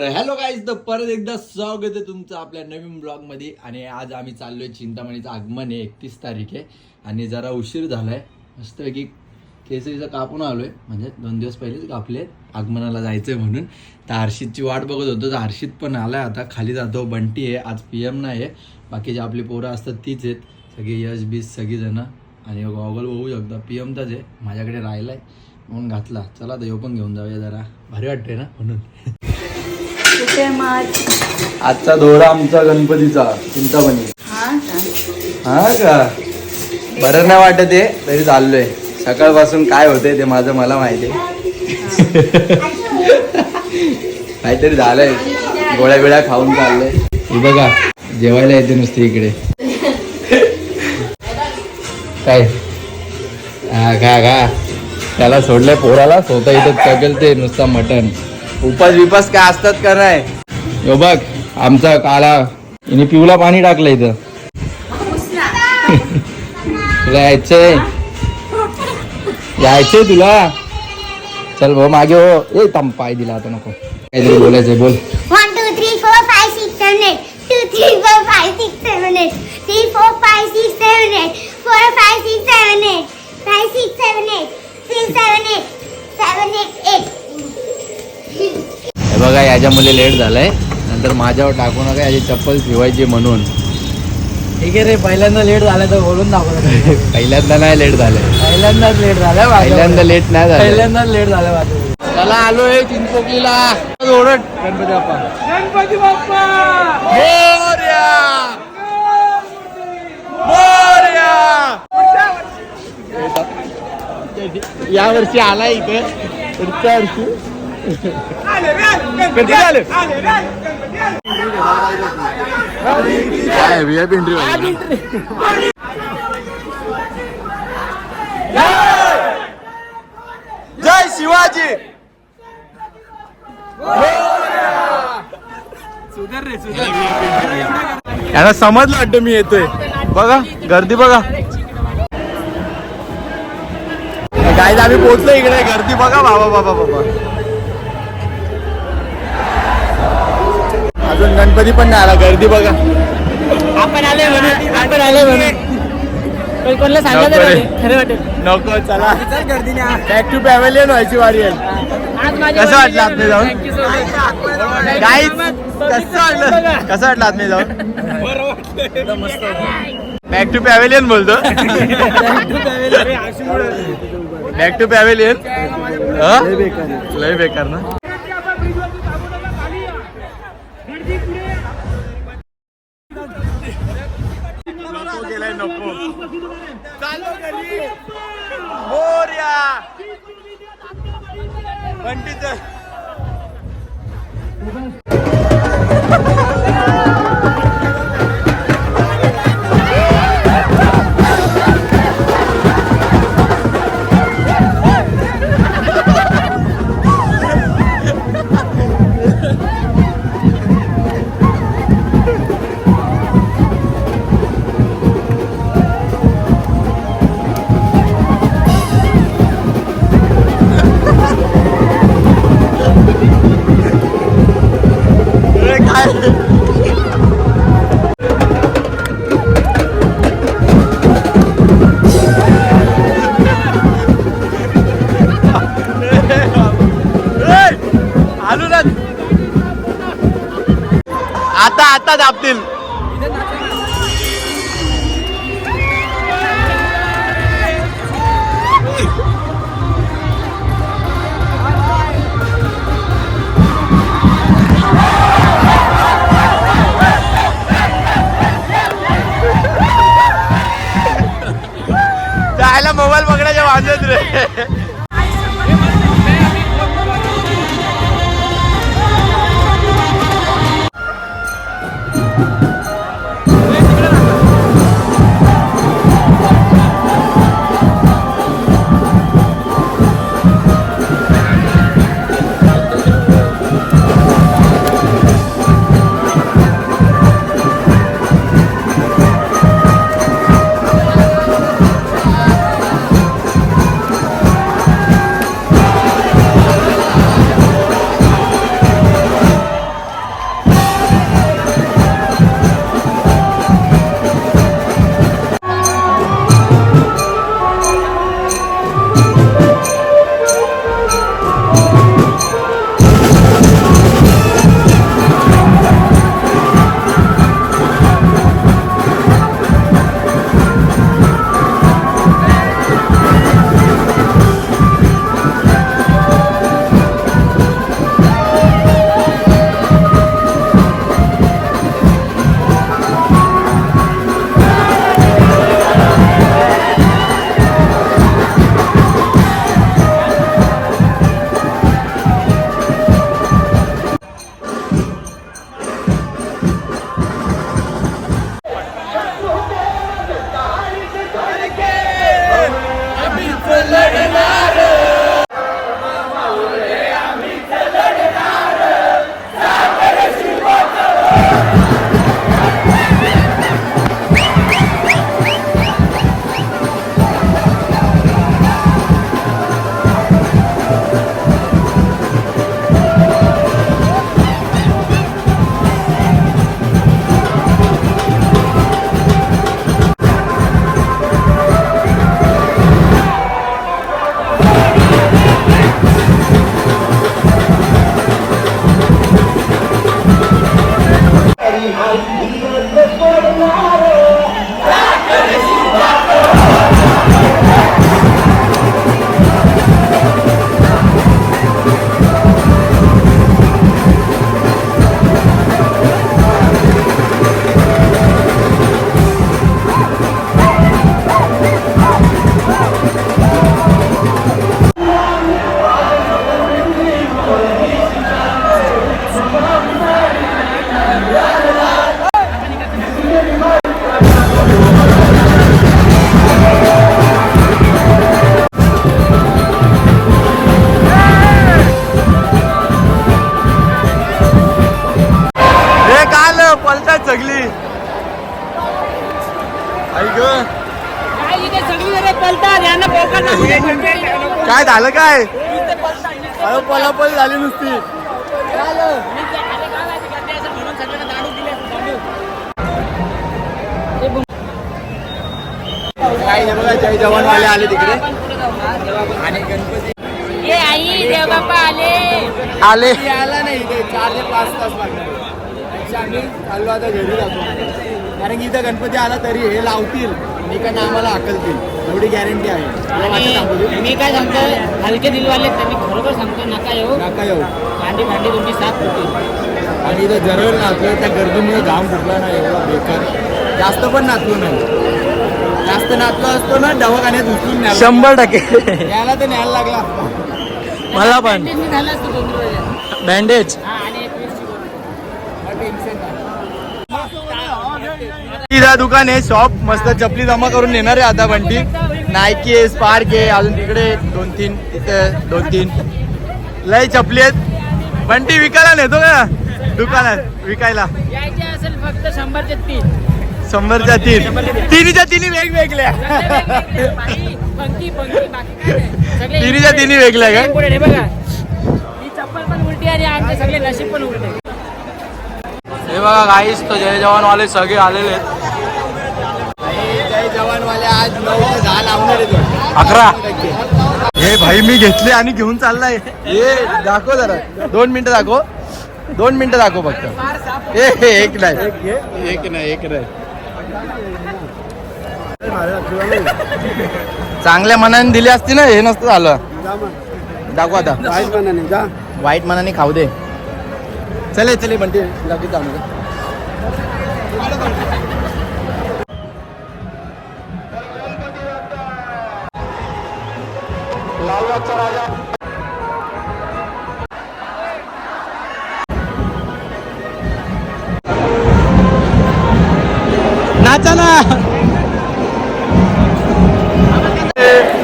तर hello guys तर परत एकदा स्वागत आहे तुमचं आपल्या नवीन ब्लॉगमध्ये आणि आज आम्ही चाललो आहे चिंतामणीचं आगमन आहे एकतीस तारीख आहे. आणि जरा उशीर झाला आहे मस्तपैकी केसरीचं कापून आलो आहे म्हणजे दोन दिवस पहिलेच कापले आगमनाला जायचं आहे म्हणून. तर हर्षितची वाट बघत होतो तर हर्षित पण आलाय आता. खाली जातो बंटी आहे. आज पी एम नाही आहे बाकीचे आपली पोरं असतात तीच आहेत. सगळी यश बीस सगळीजणं. आणि गॉगल बघू शकता पी एमचाच आहे. माझ्याकडे राहिला आहे म्हणून घातला. चला तर ह्यो पण घेऊन जाऊया जरा. भारी वाटतंय ना? म्हणून. मग. आजचा दोरा आमचा गणपतीचा चिंतामणी. हा का? हा का? बरं नाही वाटत आहे तरी चाललोय. सकाळपासून काय होतंय ते माझं मला माहिती आहे. काहीतरी झालंय. गोळ्या बिळ्या खाऊन चाललंय. हे बघा जेवायला येते नुसती इकडे. काय? हा का त्याला सोडलंय पोराला स्वतः इथं चगल ते नुसता मटण. उपास विपास काय असतात नाही? यो बघ आमचा काला इने पिवला पाणी टाकलंय इथं. तुला यायचंय? यायचंय तुला? चल भाऊ मागे हो. ए तम पाय दिला आता नको. काहीतरी बोलायचंय बोल. Five, six, seven, eight. Five, six, seven, eight. Six, seven, eight. Seven, eight, eight. बघा याच्या मुले लेट झालाय. नंतर माझ्यावर टाकू नका याची चप्पल शिवायची म्हणून. ठीक आहे रे पहिल्यांदा लेट झालं तर बोलून दाखवलं पहिल्यांदा नाही लेट झालंय. पहिल्यांदाच लेट झालं पहिल्यांदा लेट नाही झालं पहिल्यांदाच लेट झालं माझं चला आलोय चिंचपोकलीला ओरड गणपती बाप्पा. गणपती बाप्पा! मोरया! मोरया! या वर्षी आला इथे. पुढच्या वर्षी. कधी काय व्ही आय पी एंट्री जय शिवाजी. सुधर यांना समजलं वाटतं मी येतोय. बघा गर्दी बघा. काय आम्ही पोहोचलो इकडे. गर्दी बघा बाबा बाबा बाबा. अजून गणपती पण नाही आला गर्दी बघा. आपण आले म्हणून आपण आले म्हणून कोणाला. खरं वाटेल. नको चला. गर्दीने बॅक टू पॅव्हलियन व्हायची वारी आहे. आज माझ्या कसं वाटलं आतमध्ये जाऊन? Thank you so much. Guys कसं वाटलं? कसं वाटलं आत मी जाऊन बॅक टू पॅव्हलियन बोलतो. बॅक टू पॅव्हलियन लय बेकार ना. आता आता दाबतील. मोबाईल बघण्याच्या वाजत रे. काय झालं काय? अरे पलापल झाली नुसती. ते- काय ते नाही बघा जय जवानवाले आले तिकडे. देवबाप्पा आले. आले. आला नाही इथे चार ते पाच तास लागणार आम्ही चाललो आता घरी जातो. कारण की इथं गणपती आला तरी हे लावतील. आणि इकडनं आम्हाला हाकलतील एवढी गॅरंटी आहे. मी काय सांगतो हलके दिलवाले त्यांनी खरोखर सांगतो नका येऊ. नका येऊ. भांडी भांडी तुमची साफ होती आणि इथं जरळ नाचलो त्या गर्दीमुळे घाम फुटला ना एवढा बेकार. जास्त पण नाचलो नाही. जास्त नाचलो असतो ना दवाखान्यात उचलून शंभर टक्के. न्यायला तर न्यायला लागला. मला पण. मी. बँडेज हा, आणि एक वेळची गोळी. तिथं दुकान आहे शॉप मस्त चपली जमा करून नेणार आहे आता बंटी. नायकी आहे स्पार्क आहे अजून तिकडे दोन तीन तिथे दोन तीन. लय चपली आहेत. बंटी विकायला नेतो का? दुकानात विकायला. असेल फक्त शंभरचे तीन. शंभरच्या तीन. तिन्हीच्या तिन्ही वेगवेगळ्या. तिन्हीच्या तिन्ही वेगळ्या का? हे बघा गाईस तो जय जवान वाले सगळे आलेले आहेत जय जवानवाले आज नऊ ते दहा लावणार आहेत वाटतं. अकरा. हे भाई मी घेतले आणि घेऊन चाललाय. हे दाखव जरा. दोन मिनिटं दाखव. दोन मिनिटं दाखव फक्त. ए हे, एक नाही. एक नाही एक नाही. चांगल्या मनाने दिली असती ना हे नसतं झालं. दाखव आता. वाईट मनाने जा. वाईट मनाने खाऊ दे. चले चले म्हणते लगेच जाऊ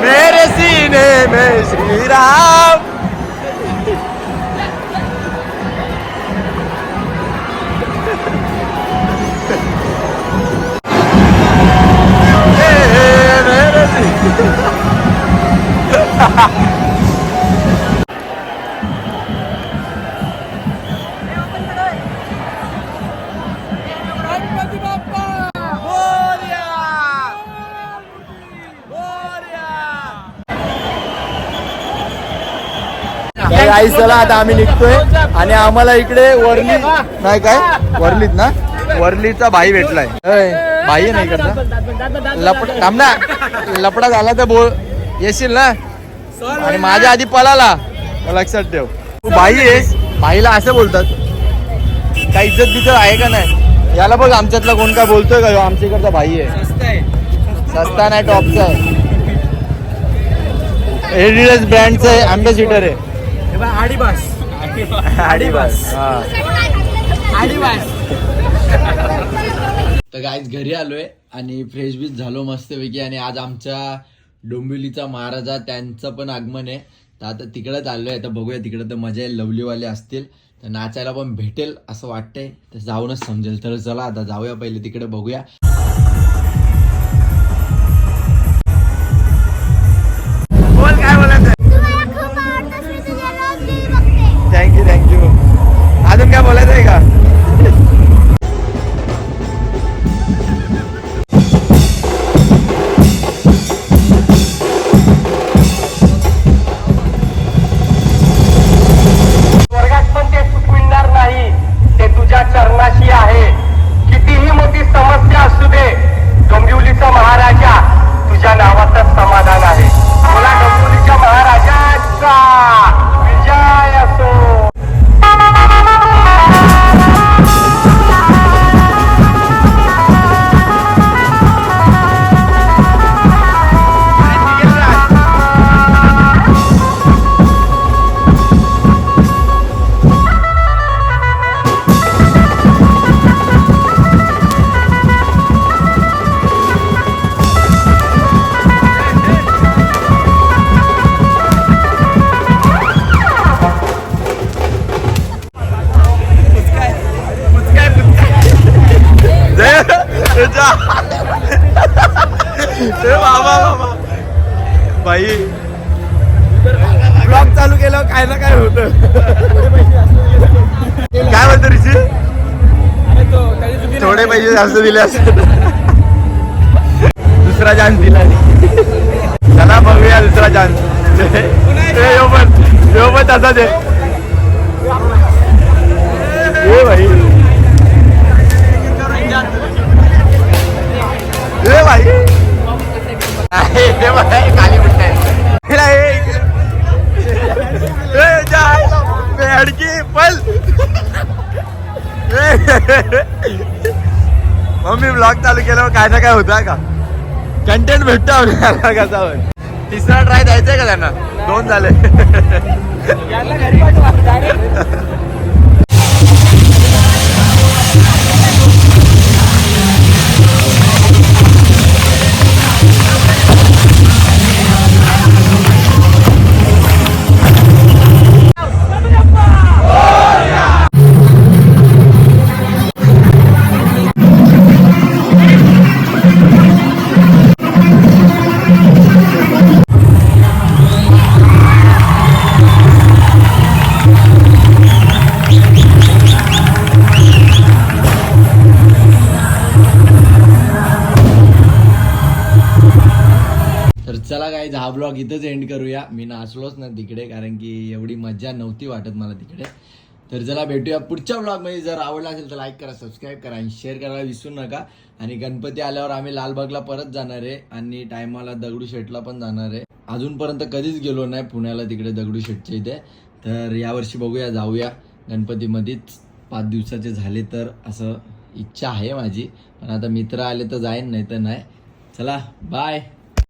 मेरे सीने में श्री राम गाई चला आता आम्ही निघतोय. आणि आम्हाला इकडे वरली नाही काय? वरलीत ना? वरलीचा भाई भेटलाय. भाई नाही करता लपड थांब ना. लपडा झाला तर बोल. येशील ना? आणि माझ्या आधी पळाला. लक्षात ठेव. तू भाई आहेस भाईला असं बोलतात. काय इज्जत बिज्जत आहे का नाही? याला बघ आमच्यातला कोण काय बोलतोय का? आमच्या इकडचा भाई आहे. सस्ता नाही टॉपचा आहे. एडिडस ब्रँडचं आहे अँबॅसिडर आहे. आडी बस आडीबास. हा. आडी बस तर गाईज घरी आलोय आणि फ्रेश बीच झालो मस्तपैकी आणि आज आमच्या डोंबिवलीचा महाराजा त्यांचं पण आगमन आहे. तर आता तिकडं चाललोय तर बघूया तिकडं तर मजा येईल. लवलीवाले असतील. तर नाचायला पण भेटेल असं वाटतंय. तर जाऊनच समजेल. तर चला आता जाऊया पहिले तिकडे बघूया. होत. काय म्हणतो ऋषी थोडे पैसे जास्त दिले असते दुसरा चान्स दिला चला बघूया दुसरा चान्स यो पण यो पण तसाच आहे भाई. ए भाई. आहे, खाली ए. मम्मी ब्लॉग चालू केल्यावर काय ना काय होता का? कंटेंट भेटतो आपल्याला कसा पण तिसरा ट्राय द्यायचा का त्यांना? दोन झाले. इथंच एंड करूया. मी नाचलोच ना तिकडे कारण की एवढी मजा नव्हती वाटत मला तिकडे. तर चला भेटूया पुढच्या ब्लॉगमध्ये जर आवडला असेल तर लाईक करा सबस्क्राईब करा आणि शेअर करायला विसरू नका. आणि गणपती आल्यावर आम्ही लालबागला परत जाणार आहे आणि टायमाला दगडूशेठला पण जाणार आहे. अजूनपर्यंत कधीच गेलो नाही पुण्याला तिकडे दगडूशेठच्या इथे. तर यावर्षी बघूया जाऊया गणपतीमध्येच. पाच दिवसाचे झाले तर असं इच्छा आहे माझी. पण आता मित्र आले तर जाईन नाही तर नाही. चला बाय